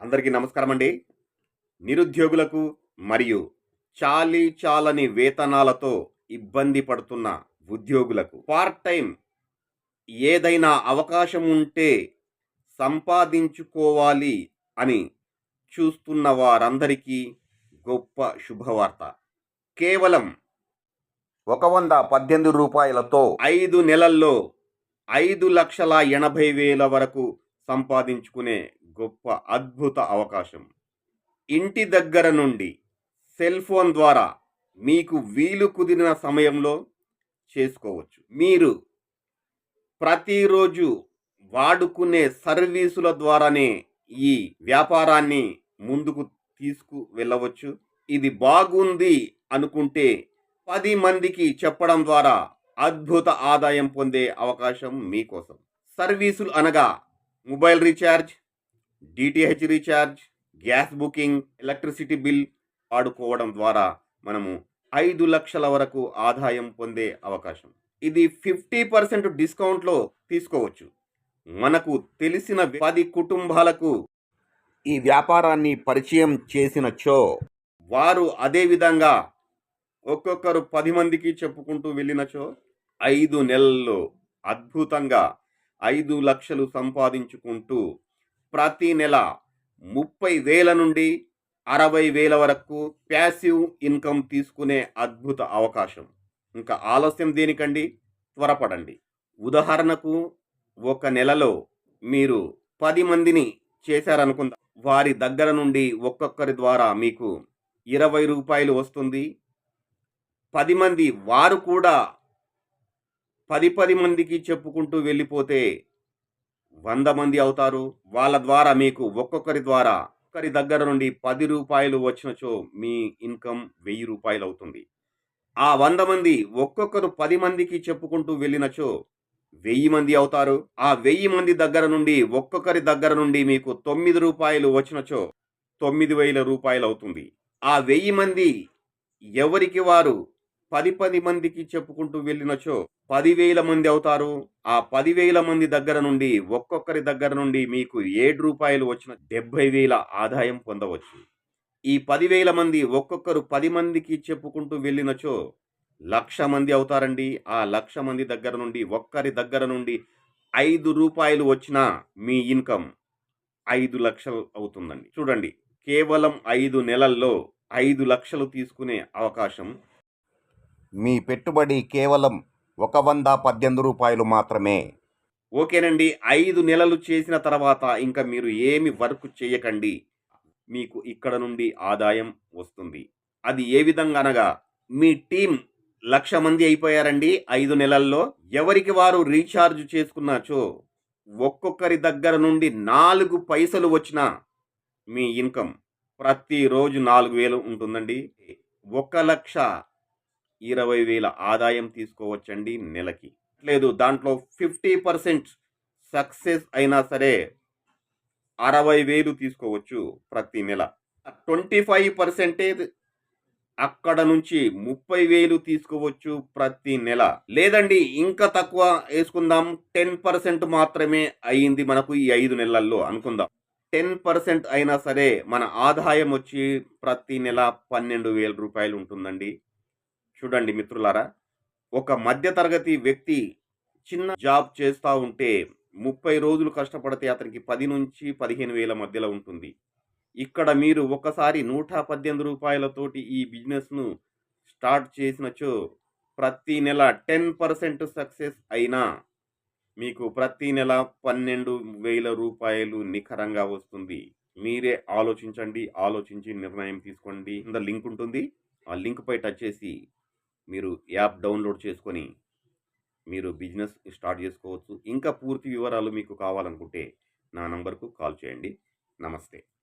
అందరికీ నమస్కారం అండి నిరుద్యోగులకు మరియు చాలీ చాలని వేతనాలతో ఇబ్బంది పడుతున్న ఉద్యోగులకు పార్ట్ టైం ఏదైనా అవకాశం ఉంటే సంపాదించుకోవాలి అని చూస్తున్న వారందరికీ గొప్ప శుభవార్త. కేవలం ఒక వంద పద్దెనిమిది రూపాయలతో ఐదు నెలల్లో ఐదు లక్షల ఎనభై వేల వరకు సంపాదించుకునే గొప్ప అద్భుత అవకాశం. ఇంటి దగ్గర నుండి సెల్ ఫోన్ ద్వారా మీకు వీలు కుదిరిన సమయంలో చేసుకోవచ్చు. మీరు ప్రతిరోజు వాడుకునే సర్వీసుల ద్వారానే ఈ వ్యాపారాన్ని ముందుకు తీసుకు వెళ్ళవచ్చు. ఇది బాగుంది అనుకుంటే పది మందికి చెప్పడం ద్వారా అద్భుత ఆదాయం పొందే అవకాశం మీకోసం. సర్వీసులు అనగా mobile recharge DTH recharge gas booking electricity bill వాడుకోవడం ద్వారా మనము ఐదు లక్షల వరకు ఆదాయం పొందే అవకాశం. ఇది ఫిఫ్టీ పర్సెంట్ డిస్కౌంట్లో తీసుకోవచ్చు. మనకు తెలిసిన పది కుటుంబాలకు ఈ వ్యాపారాన్ని పరిచయం చేసినచో వారు అదే విధంగా ఒక్కొక్కరు పది మందికి చెప్పుకుంటూ వెళ్ళినచో ఐదు నెలల్లో అద్భుతంగా ఐదు లక్షలు సంపాదించుకుంటూ ప్రతి నెల ముప్పై వేల నుండి అరవై వేల వరకు ప్యాసివ్ ఇన్కమ్ తీసుకునే అద్భుత అవకాశం. ఇంకా ఆలస్యం దేనికండి? త్వరపడండి. ఉదాహరణకు ఒక నెలలో మీరు పది మందిని చేశారనుకుందా వారి దగ్గర నుండి ఒక్కొక్కరి ద్వారా మీకు ఇరవై రూపాయలు వస్తుంది. పది మంది వారు కూడా పది పది మందికి చెప్పుకుంటూ వెళ్ళిపోతే వంద మంది అవుతారు. వాళ్ళ ద్వారా మీకు ఒక్కొక్కరి ద్వారా ఒక్కరి దగ్గర నుండి పది రూపాయలు వచ్చినచో మీ ఇన్కమ్ వెయ్యి రూపాయలు అవుతుంది. ఆ వంద మంది ఒక్కొక్కరు పది మందికి చెప్పుకుంటూ వెళ్ళినచో వెయ్యి మంది అవుతారు. ఆ వెయ్యి మంది దగ్గర నుండి ఒక్కొక్కరి దగ్గర నుండి మీకు తొమ్మిది రూపాయలు వచ్చినచో తొమ్మిది వేల రూపాయలు అవుతుంది. ఆ వెయ్యి మంది ఎవరికి వారు పది పది మందికి చెప్పుకుంటూ వెళ్ళినచో పదివేల మంది అవుతారు. ఆ పదివేల మంది దగ్గర నుండి ఒక్కొక్కరి దగ్గర నుండి మీకు ఏడు రూపాయలు వచ్చిన డెబ్బై వేల ఆదాయం పొందవచ్చు. ఈ పదివేల మంది ఒక్కొక్కరు పది మందికి చెప్పుకుంటూ వెళ్ళినచో లక్ష మంది అవుతారండి. ఆ లక్ష మంది దగ్గర నుండి ఒక్కరి దగ్గర నుండి ఐదు రూపాయలు వచ్చినా మీ ఇన్కమ్ ఐదు లక్షలు అవుతుందండి. చూడండి కేవలం ఐదు నెలల్లో ఐదు లక్షలు తీసుకునే అవకాశం మీ పెట్టుబడి కేవలం ఒక వంద పద్దెనిమిది రూపాయలు మాత్రమే. ఓకేనండి. ఐదు నెలలు చేసిన తర్వాత ఇంకా మీరు ఏమి వర్క్ చేయకండి. మీకు ఇక్కడ నుండి ఆదాయం వస్తుంది. అది ఏ విధంగా అనగా మీ టీం లక్ష మంది అయిపోయారండి ఐదు నెలల్లో. ఎవరికి వారు రీఛార్జ్ చేసుకున్నాచో ఒక్కొక్కరి దగ్గర నుండి నాలుగు పైసలు వచ్చిన మీ ఇన్కమ్ ప్రతిరోజు నాలుగు వేలు ఉంటుందండి. ఒక లక్ష ఇరవై వేల ఆదాయం తీసుకోవచ్చండి నెలకి. లేదు దాంట్లో ఫిఫ్టీ పర్సెంట్ సక్సెస్ అయినా సరే అరవై వేలు తీసుకోవచ్చు ప్రతి నెల. ట్వంటీ ఫైవ్ పర్సెంటేజ్ అక్కడ నుంచి ముప్పై వేలు తీసుకోవచ్చు ప్రతి నెల. లేదండి ఇంకా తక్కువ వేసుకుందాం. టెన్ పర్సెంట్ మాత్రమే అయ్యింది మనకు ఈ ఐదు నెలల్లో అనుకుందాం. టెన్ పర్సెంట్ అయినా సరే మన ఆదాయం వచ్చి ప్రతి నెల పన్నెండు వేల రూపాయలు ఉంటుందండి. చూడండి మిత్రులారా ఒక మధ్యతరగతి వ్యక్తి చిన్న జాబ్ చేస్తూ ఉంటే ముప్పై రోజులు కష్టపడితే అతనికి పది నుంచి పదిహేను వేల మధ్యలో ఉంటుంది. ఇక్కడ మీరు ఒకసారి నూట పద్దెనిమిది రూపాయలతోటి ఈ బిజినెస్ను స్టార్ట్ చేసినచో ప్రతి నెల టెన్ పర్సెంట్ సక్సెస్ అయినా మీకు ప్రతి నెల పన్నెండు వేల రూపాయలు నిఖరంగా వస్తుంది. మీరే ఆలోచించండి ఆలోచించి నిర్ణయం తీసుకోండి. కింద లింక్ ఉంటుంది. ఆ లింక్ పై టచ్ చేసి మీరు యాప్ డౌన్లోడ్ చేసుకొని మీరు బిజినెస్ స్టార్ట్ చేసుకోవచ్చు. ఇంకా పూర్తి వివరాలు మీకు కావాలనుకుంటే నా నంబర్కు కాల్ చేయండి. నమస్తే.